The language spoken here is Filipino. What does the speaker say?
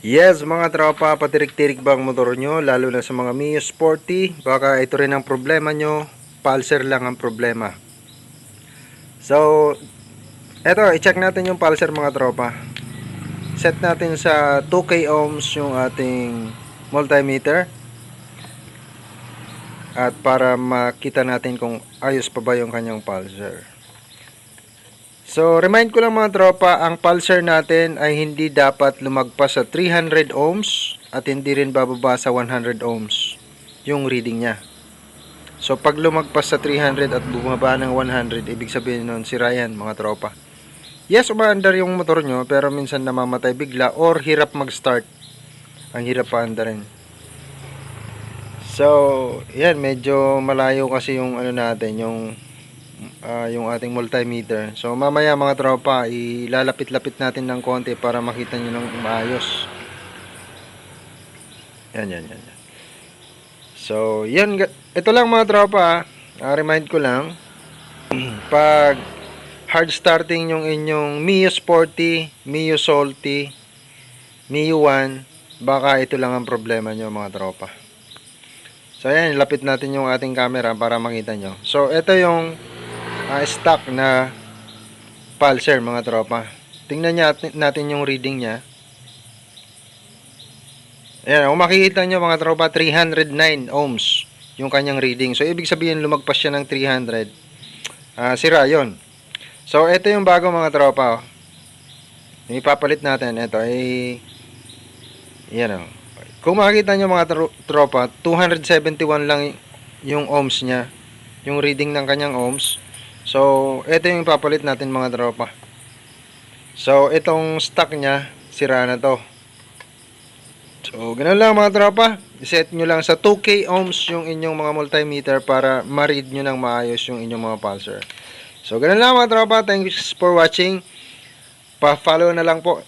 Yes, mga tropa, patirik-tirik ba ang motor nyo, lalo na sa mga Mio Sporty, baka ito rin ang problema nyo, pulser lang ang problema. So, eto, i-check natin yung pulser mga tropa. Set natin sa 2K ohms yung ating multimeter. At para makita natin kung ayos pa ba yung kanyang pulser. So, remind ko lang mga tropa, ang pulsar natin ay hindi dapat lumagpas sa 300 ohms at hindi rin bababa sa 100 ohms yung reading niya. So, pag lumagpas sa 300 at bumaba ng 100, ibig sabihin nun si Ryan, mga tropa. Yes, umaandar yung motor nyo, pero minsan namamatay bigla or hirap mag-start. Ang hirap paandarin. So, yan, medyo malayo kasi yung ano natin, yung ah, yung ating multimeter. So mamaya mga tropa, ilalapit-lapit natin ng konti para makita nyo ng maayos. Yan, yan, yan. So, yan. Ito lang mga tropa, ah, remind ko lang, pag hard starting yung inyong Mio Sporty, Mio Salty, Mio 1, baka ito lang ang problema nyo mga tropa. So, ayan, lapit natin yung ating camera para makita nyo. So, ito yung ah, stock na pulser mga tropa. Tingnan natin yung reading niya. Ayan, kung makikita nyo mga tropa, 309 ohms yung kanyang reading. So, ibig sabihin lumagpas siya ng 300. Ah, sira yun. So, ito yung bago mga tropa. Oh. Yung ipapalit natin, ito ay, yan o. Kung makikita nyo mga tro- tropa, 271 lang yung ohms niya. Yung reading ng kanyang ohms. So, ito yung papalit natin mga tropa. So, itong stock niya, sira na to. So, ganun lang mga tropa. I-set nyo lang sa 2K ohms yung inyong mga multimeter para ma-read nyo ng maayos yung inyong mga pulser. So, ganun lang mga tropa. Thanks for watching. Pa-follow na lang po